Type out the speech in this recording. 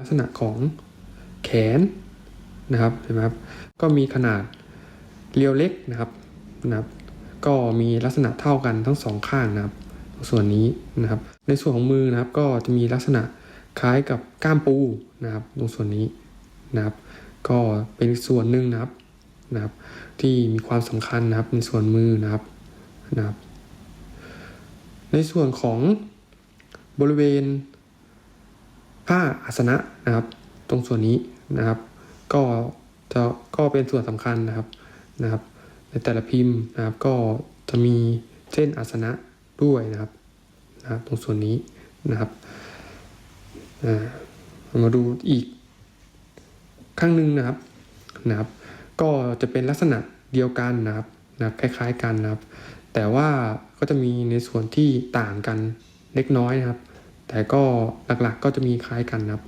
ลักษณะของแขนนะครับเห็นไหมครับก็มีขนาดเรียวเล็กนะครับนะครับก็มีลักษณะเท่ากันทั้งสองข้างนะครับ ส่วนนี้นะครับ ในส่วนของมือนะครับก็จะมีลักษณะคล้ายกับก้ามปูนะครับ ตรงส่วนนี้นะครับ ก็เป็นส่วนหนึ่งนะครับนะครับ ที่มีความสำคัญนะครับในส่วนมือนะครับนะครับ ในส่วนของบริเวณ ผ้าอาสนะนะครับ ตรงส่วนนี้นะครับ ก็จะก็เป็นส่วนสำคัญนะครับนะครับ ในแต่ละพิมพ์นะครับ ก็จะมีเส้นอาสนะด้วยนะครับนะครับ ตรงส่วนนี้นะครับมาดูอีกข้างหนึ่งนะครับนะครับ ก็จะเป็นลักษณะเดียวกันนะครับนะคล้าย ๆ กันนะครับ แต่ว่าก็จะมีในส่วนที่ต่างกันเล็กน้อยนะครับ แต่ก็หลักๆก็จะมีคล้ายกันนะครับ